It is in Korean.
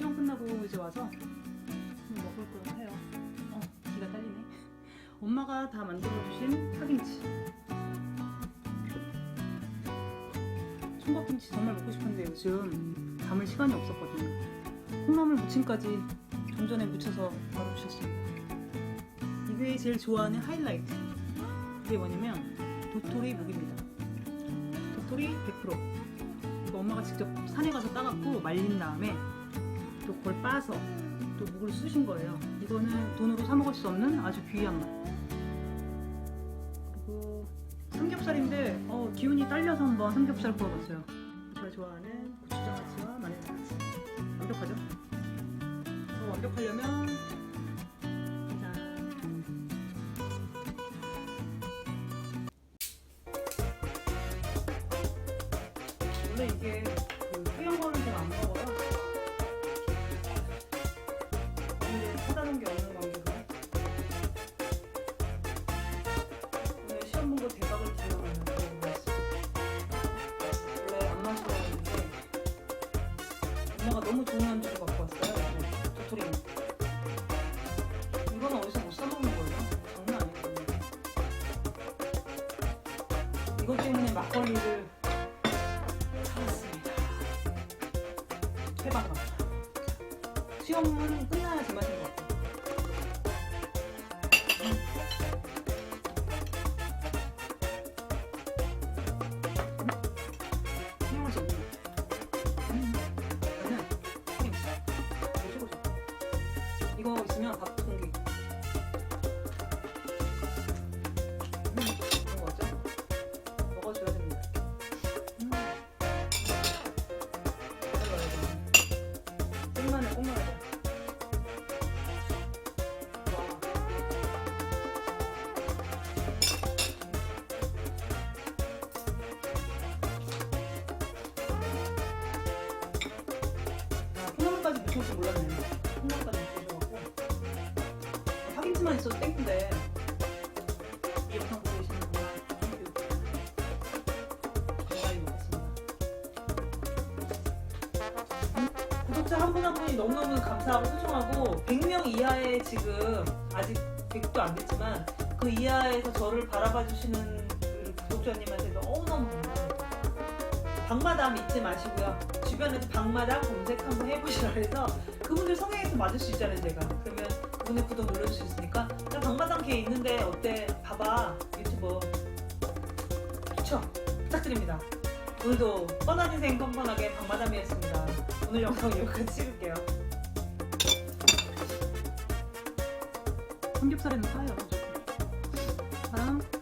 시험 끝나고 이제 와서 좀 먹을 걸 해요. 어, 기가 딸리네. 엄마가 다 만들어주신 파김치. 총각김치 정말 먹고 싶은데 요즘 담을 시간이 없었거든요. 콩나물 무침까지 좀 전에 무쳐서 바로 주셨습니다. 이게 제일 좋아하는 하이라이트. 이게 뭐냐면 도토리 묵입니다. 도토리 100%. 이거 엄마가 직접 산에 가서 따갖고 말린 다음에 또 그걸 빠서 또 묵을 쑤신 거예요. 이거는 돈으로 사 먹을 수 없는 아주 귀한 맛. 그리고 삼겹살인데 어, 기운이 딸려서 한번 삼겹살 구워봤어요. 제가 좋아하는 고추장아찌와 마늘장아찌. 완벽하죠? 더 완벽하려면 짠. 원래 이게 그 뿌연 거는 제가 안 먹어요. 놓은 게 없는 관계로 오늘 시험 본 거 대박을 기억하면서 원래 안 마시려는데 엄마가 너무 좋은 안주를 갖고 왔어요. 도토리. 이거는 어디서 못 사 먹는 거예요? 장난 아니거든요. 이것 때문에 막걸리를 사왔습니다. 해방감. 시험은 끝나야 제맛인 것 같아요. 이거 있으면 밥 공기. 음, 그런 거 같죠? 먹어줘야 됩니다. 음. 땡마늘 꼭 넣어야 돼. 와. 아, 콩나물까지 묻힐 줄 몰랐네. 아, 파김치만 있어도 땡인데. 이 영상 보고 계시는 분, 건강히 먹겠습니다. 구독자 한 분 한 분이 너무너무 감사하고 소중하고 100명 이하의 지금 아직 100도 안 됐지만 그 이하에서 저를 바라봐 주시는 그 구독자님한테 너무너무 감사합니다. 방마담 잊지 마시고요. 주변에서 방마담 검색 한번 해보시라 해서 그분들 성향에 또 맞을 수 있잖아요 제가. 그러면 그분의 구독 눌러줄 수 있으니까 나 방마담 걔 있는데 어때? 봐봐 유튜버. 좋죠? 부탁드립니다. 오늘도 뻔한 인생 뻔뻔하게 방마담이었습니다. 오늘 영상 여기까지 찍을게요. 삼겹살에는 파요. 사랑.